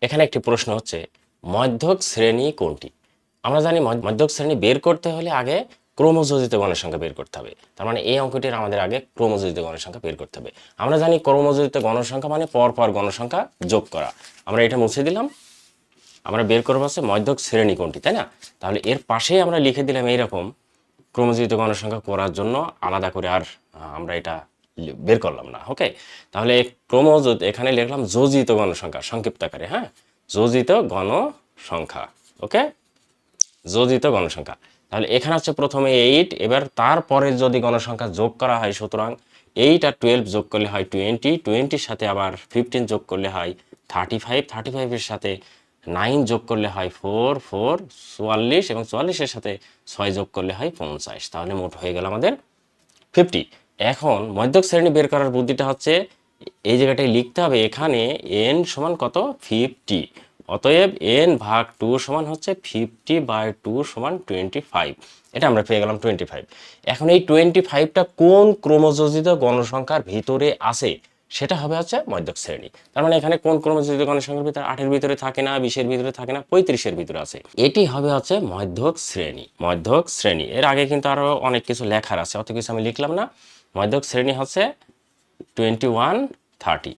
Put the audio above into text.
এখানে একটি প্রশ্ন হচ্ছে, মধ্যক শ্রেণি কোনটি? আমরা জানি মধ্য- মধ্যক শ্রেণি বের করতে হলে আগে ক্রমযোজিত গণের সংখ্যা বের করতে হবে। তার মানে এই অঙ্কটির আমাদের আগে ক্রমযোজিত গণের সংখ্যা বের করতে হবে। আমরা জানি ক্রমযোজিত গণের সংখ্যা মানে পর পর গণসংখ্যা যোগ করা। আমরা এটা মুছে দিলাম। আমরা বের করব হচ্ছে মধ্যক শ্রেণি কোনটি, তাই না? তাহলে এর পাশেই আমরা লিখে দিলাম এইরকম ক্রমযোজিত গণসংখ্যা করার জন্য আলাদা করে আর আমরা এটা বের করলাম না ওকে তাহলে ক্রমযোজ এখানে লিখলাম যোজিত গণসংখ্যা, সংক্ষিপ্ত আকারে হ্যাঁ? যোজিত গণসংখ্যা ওকে যোজিত গণসংখ্যা। তাহলে এখানে হচ্ছে প্রথমে এইট এবার তারপরে যদি গণসংখ্যা যোগ করা হয়, সুতরাং এইট আর টুয়েলভ যোগ করলে হয় টোয়েন্টি টোয়েন্টির সাথে আবার ফিফটিন যোগ করলে হয় থার্টি ফাইভ থার্টি ফাইভের সাথে নাইন যোগ করলে হয় ফোর ফোর চুয়াল্লিশ, এবং চুয়াল্লিশের সাথে ছয় যোগ করলে হয় পঞ্চাশ। তাহলে মোট হয়ে গেল আমাদের ফিফটি এখন মধ্যক শ্রেণি বের করার বুদ্ধিটা হচ্ছে এই জায়গাটায় লিখতে হবে এখানে এন সমান কত? ফিফটি অতএব এন ভাগ টু সমান হচ্ছে ফিফটি বাই টু সমান টোয়েন্টি ফাইভ এটা আমরা পেয়ে গেলাম টোয়েন্টি ফাইভ এখন এই টোয়েন্টি ফাইভটা কোন ক্রমযোজিত গণসংখ্যার ভিতরে আছে? সেটা হবে হচ্ছে মধ্যক শ্রেণি। তার মানে এখানে কোন ক্রমযুক্ত গণের সংখ্যার ভিতরে আটের ভিতরে থাকে না, বিশের ভিতরে থাকে না, পঁয়ত্রিশের ভিতরে আছে। এটি হবে হচ্ছে মধ্যক শ্রেণি মধ্যক শ্রেণি। এর আগে কিন্তু আরও অনেক কিছু লেখার আছে, অত কিছু আমি লিখলাম না। মধ্যক শ্রেণি হচ্ছে টোয়েন্টি ওয়ান থার্টি